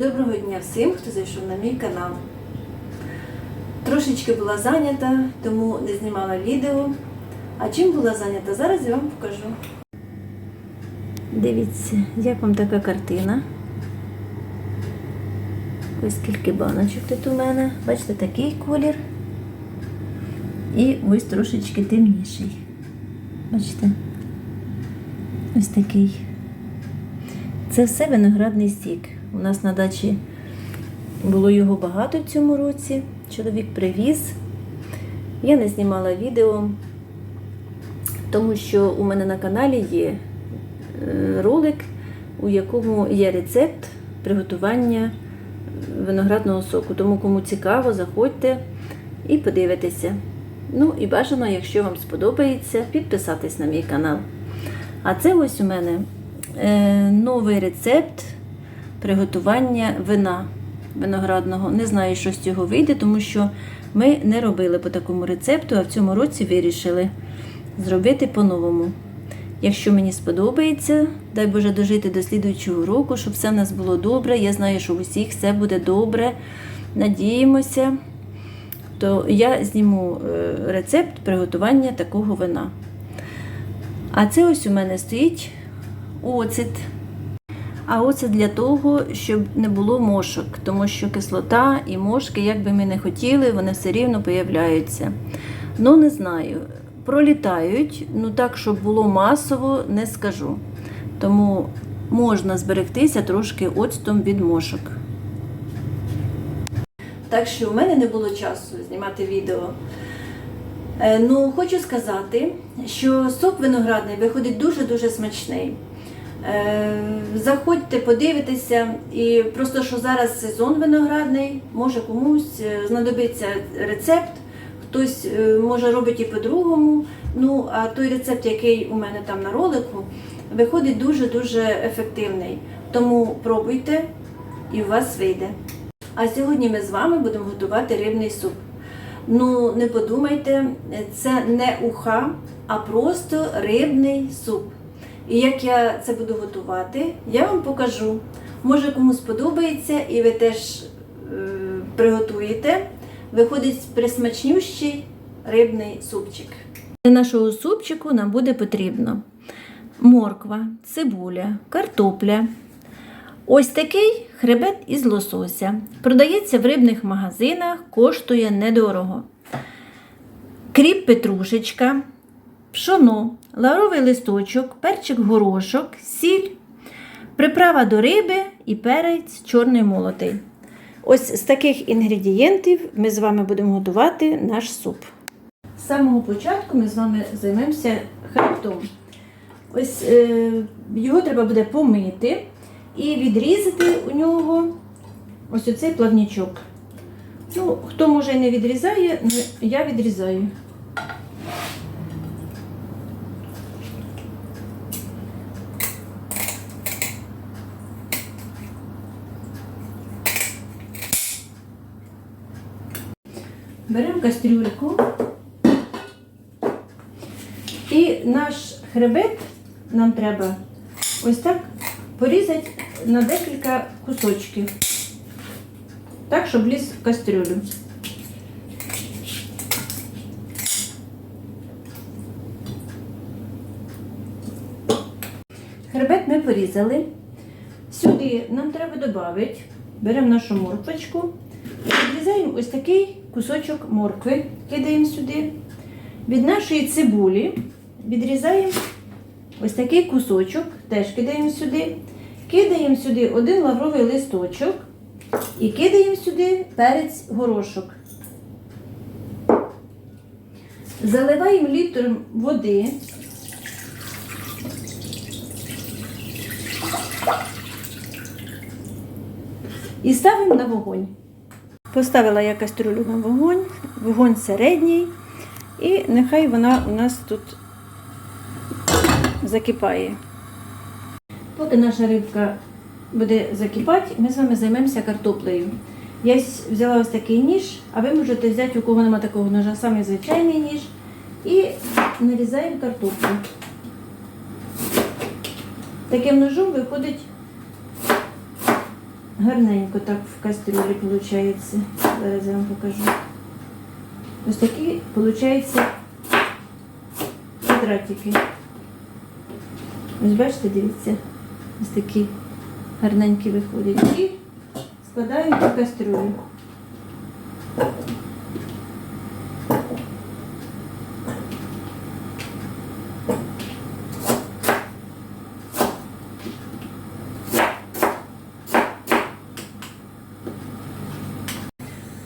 Доброго дня всім, хто зайшов на мій канал. Трошечки була зайнята, тому не знімала відео. А чим була зайнята, зараз я вам покажу. Дивіться, як вам така картина. Ось скільки баночок тут у мене. Бачите, такий колір. І ось трошечки темніший. Бачите? Ось такий. Це все виноградний сік. У нас на дачі було його багато в цьому році. Чоловік привіз. Я не знімала відео, тому що у мене на каналі є е, ролик, у якому є рецепт приготування виноградного соку. Тому кому цікаво, заходьте і подивитеся. Ну і бажано, якщо вам сподобається, підписатись на мій канал. А це ось у мене новий рецепт приготування вина виноградного. Не знаю, що з цього вийде, тому що ми не робили по такому рецепту, а в цьому році вирішили зробити по-новому. Якщо мені сподобається, дай Боже дожити до слідуючого року, щоб все в нас було добре. Я знаю, що у всіх все буде добре. Надіємося, то я зніму е, рецепт приготування такого вина. А це ось у мене стоїть оцет. А оцет для того, щоб не було мошок, тому що кислота і мошки, як би ми не хотіли, вони все рівно появляються. Ну, не знаю, пролітають, ну так, щоб було масово, не скажу. Тому можна зберегтися трошки оцтом від мошок. Так що в мене не було часу знімати відео. Е, Ну, хочу сказати, що сок виноградний виходить дуже-дуже смачний. Е, Заходьте, подивитеся, і просто що зараз сезон виноградний, може комусь е, знадобиться рецепт, хтось е, може робить і по-другому. Ну, а той рецепт, який у мене там на ролику, виходить дуже-дуже ефективний. Тому пробуйте і у вас вийде. А сьогодні ми з вами будемо готувати рибний суп. Ну, не подумайте, це не уха, а просто рибний суп. І як я це буду готувати, я вам покажу. Може комусь сподобається і ви теж е, приготуєте. Виходить присмачнющий рибний супчик. Для нашого супчику нам буде потрібно морква, цибуля, картопля. Ось такий хребет із лосося. Продається в рибних магазинах, коштує недорого. Кріп петрушечка, пшоно, лавровий листочок, перчик горошок, сіль, приправа до риби і перець чорний молотий. Ось з таких інгредієнтів ми з вами будемо готувати наш суп. З самого початку ми з вами займемося хребтом. Ось е, його треба буде помити і відрізати у нього ось оцей плавнічок. Ну, хто може не відрізає, ну, я відрізаю. Кастрюльку і наш хребет нам треба ось так порізати на декілька кусочків, так, щоб вліз в кастрюлю. Хребет ми порізали. Сюди нам треба додати, беремо нашу морквочку, відрізаємо ось такий кусочок моркви, кидаємо сюди. Від нашої цибулі відрізаємо ось такий кусочок, теж кидаємо сюди. Кидаємо сюди один лавровий листочок і кидаємо сюди перець горошок. Заливаємо літр води. І ставимо на вогонь. Поставила я кастрюлю на вогонь, вогонь середній, і нехай вона у нас тут закипає. Поки наша рибка буде закипати, ми з вами займемося картоплею. Я взяла ось такий ніж, а ви можете взяти, у кого немає такого ножа, самий звичайний ніж, і нарізаємо картоплю. Таким ножом виходить гарненько так в кастрюлі виходить. Зараз я вам покажу. Ось такі, виходить, квадратики. Ось бачите, дивіться, ось такі гарненькі виходять. І складаю в кастрюлю.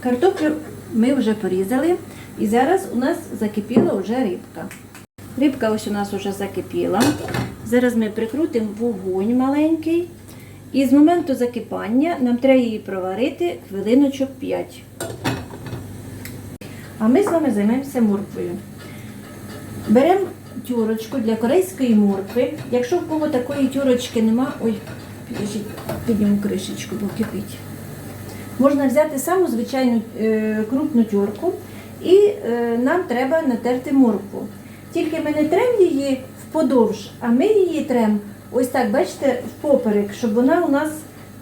Картоплю ми вже порізали, і зараз у нас закипіла вже рибка. Рибка ось у нас вже закипіла. Зараз ми прикрутимо вогонь маленький. І з моменту закипання нам треба її проварити хвилиночок 5. А ми з вами займемося морквою. Беремо тюрочку для корейської моркви. Якщо в кого такої тюрочки нема, ой, підождіть, підніму кришечку, бо кипить. Можна взяти саму звичайну е, крупну тюрку і е, нам треба натерти моркву. Тільки ми не тремо її вподовж, а ми її тремо ось так, бачите, впоперек, щоб вона у нас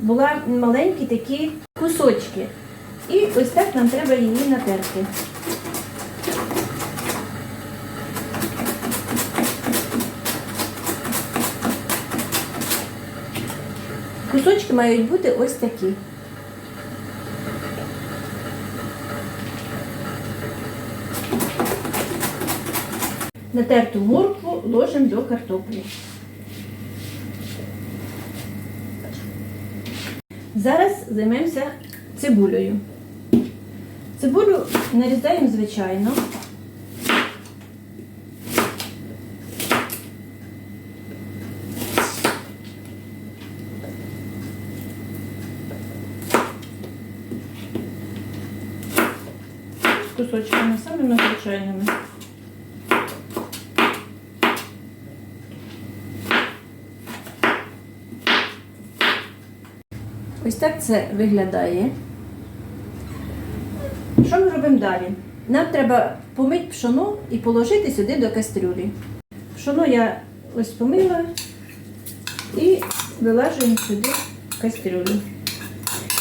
була маленькі такі кусочки. І ось так нам треба її натерти. Кусочки мають бути ось такі. Натерту моркву ложимо до картоплі. Зараз займемося цибулею. Цибулю нарізаємо звичайно. Кусочками самими звичайними. Ось так це виглядає. Що ми робимо далі? Нам треба помити пшоно і положити сюди до кастрюлі. Пшоно я ось помила і вилажуємо сюди кастрюлю.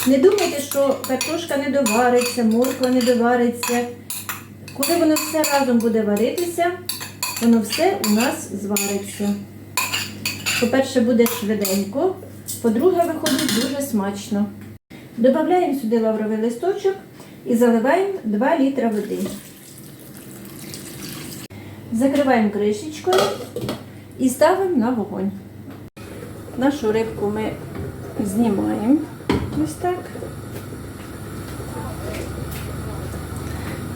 Не думайте, що картошка не довариться, морква не довариться. Коли воно все разом буде варитися, воно все у нас звариться. По-перше, буде швиденько, по-друге, виходить дуже смачно. Додаємо сюди лавровий листочок і заливаємо 2 літра води. Закриваємо кришечкою і ставимо на вогонь. Нашу рибку ми знімаємо ось так.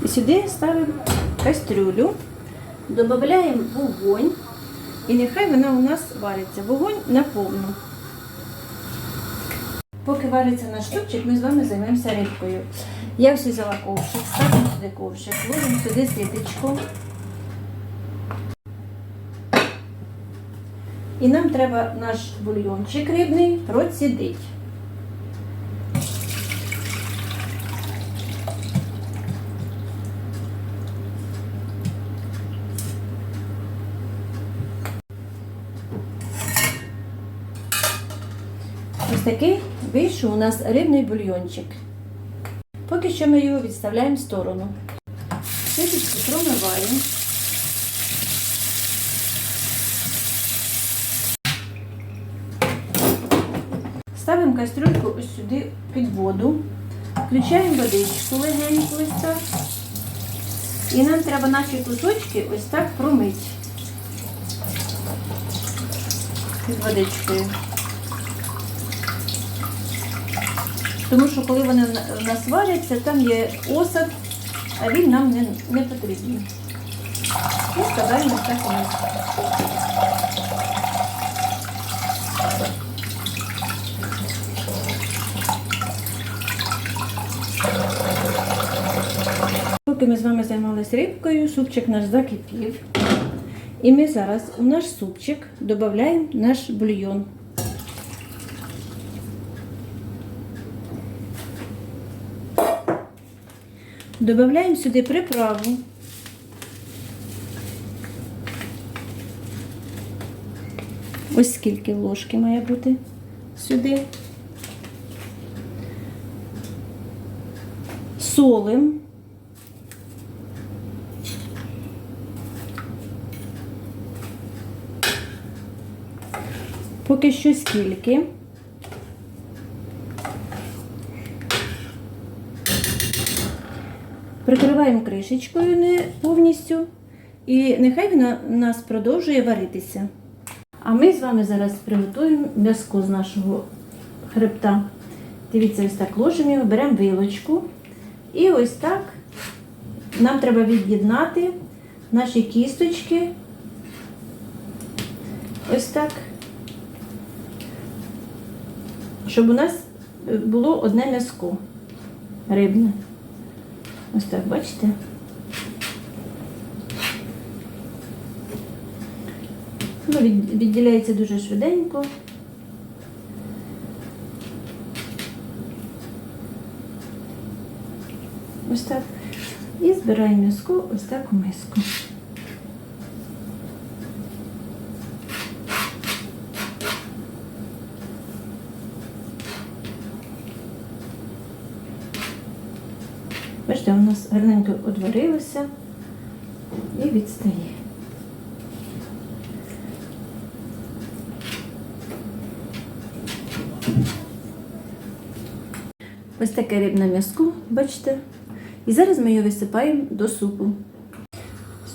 І сюди ставимо кастрюлю, додаємо вогонь і нехай вона у нас вариться. Вогонь на повну. Поки вариться наш чубчик, ми з вами займемося рибкою. Я ось взяла ковшик, ставимо сюди ковшик, ложимо сюди ситечко. І нам треба наш бульйончик рибний процідити. Ось такий вийшов у нас рибний бульйончик. Поки що ми його відставляємо в сторону. Ситочку промиваємо. Ставимо кастрюльку ось сюди під воду, включаємо водичку легеньку ось так. І нам треба наші кусочки ось так промити під водичкою. Тому що коли вони в нас варяться, там є осад, а він нам не, не потрібен. І складаємо так вниз. Поки ми з вами займалися рибкою, супчик наш закипів. І ми зараз у наш супчик додаємо наш бульйон. Добавляємо сюди приправу. Ось скільки ложки має бути сюди. Солим. Поки що скільки. Прикриваємо кришечкою не повністю. І нехай вона нас продовжує варитися. А ми з вами зараз приготуємо м'язко з нашого хребта. Дивіться, ось так ложимо його, беремо вилочку. І ось так нам треба від'єднати наші кісточки. Ось так. Щоб у нас було одне м'язко рибне. Ось так, бачите? Ну, відділяється дуже швиденько. Ось так. І збираємо м'язко ось так у миску. Бачите, у нас гарненько одварилося і відстає. Ось таке рибне м'язко, бачите? І зараз ми його висипаємо до супу.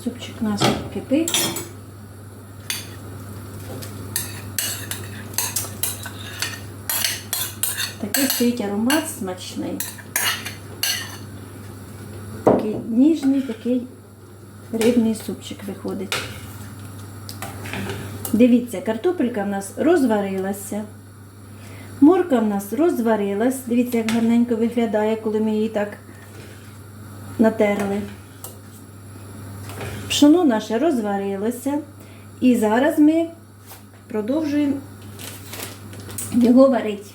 Супчик у нас кипить. Такий стоїть аромат смачний. Такий ніжний, такий рибний супчик виходить. Дивіться, картопелька в нас розварилася. Морка в нас розварилась. Дивіться, як гарненько виглядає, коли ми її так натерли. Пшоно наше розварилося. І зараз ми продовжуємо його варити.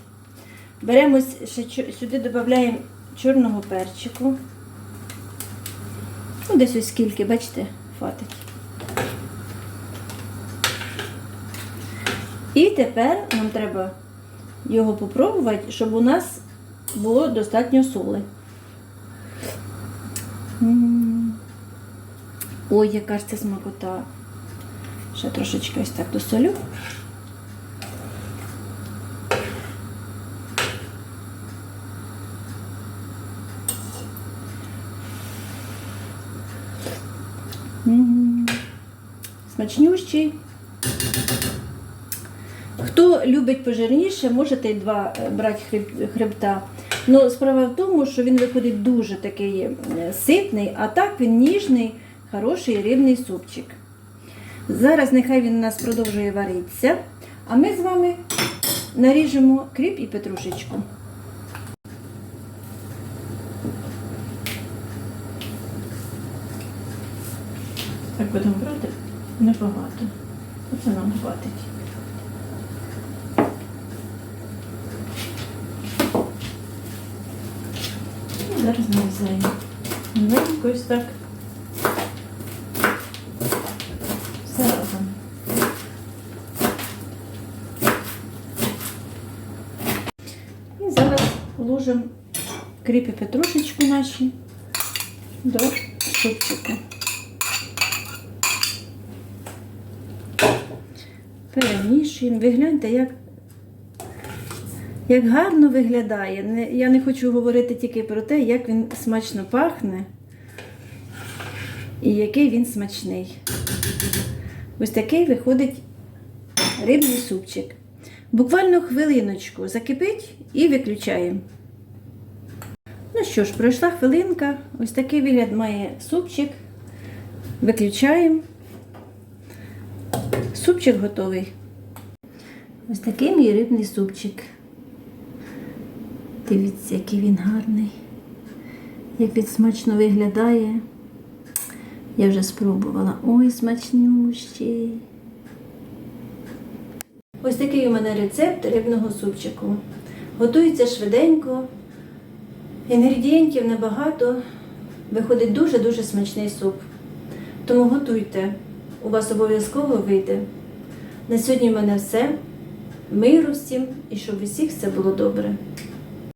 Беремо сюди додаємо чорного перчику. Десь ось скільки, бачите, хватить. І тепер нам треба його попробувати, щоб у нас було достатньо соли. Ой, яка ж це смакота. Ще трошечки ось так досолю. Смачнющий. Хто любить пожирніше, можете й два е, брати хреб- хребта. Ну, справа в тому, що він виходить дуже такий е, ситний, а так він ніжний, хороший рибний супчик. Зараз нехай він у нас продовжує варитися, а ми з вами наріжемо кріп і петрушечку. Так будемо брати небагато. Оце нам хватить. І зараз нарізаємо. Маленько ось так. Все разом. І зараз положимо кріпі петрушечку наші до супчику. Перемішуємо. Ви гляньте, як, як гарно виглядає. Не, я не хочу говорити тільки про те, як він смачно пахне і який він смачний. Ось такий виходить рибний супчик. Буквально хвилиночку закипить і виключаємо. Ну що ж, пройшла хвилинка. Ось такий вигляд має супчик. Виключаємо. Супчик готовий. Ось такий мій рибний супчик. Дивіться, який він гарний. Як він смачно виглядає. Я вже спробувала. Ой, смачнющий. Ось такий у мене рецепт рибного супчику. Готується швиденько, інгредієнтів небагато. Виходить дуже-дуже смачний суп. Тому готуйте, у вас обов'язково вийде. На сьогодні в мене все. Миру всім і щоб усіх все було добре.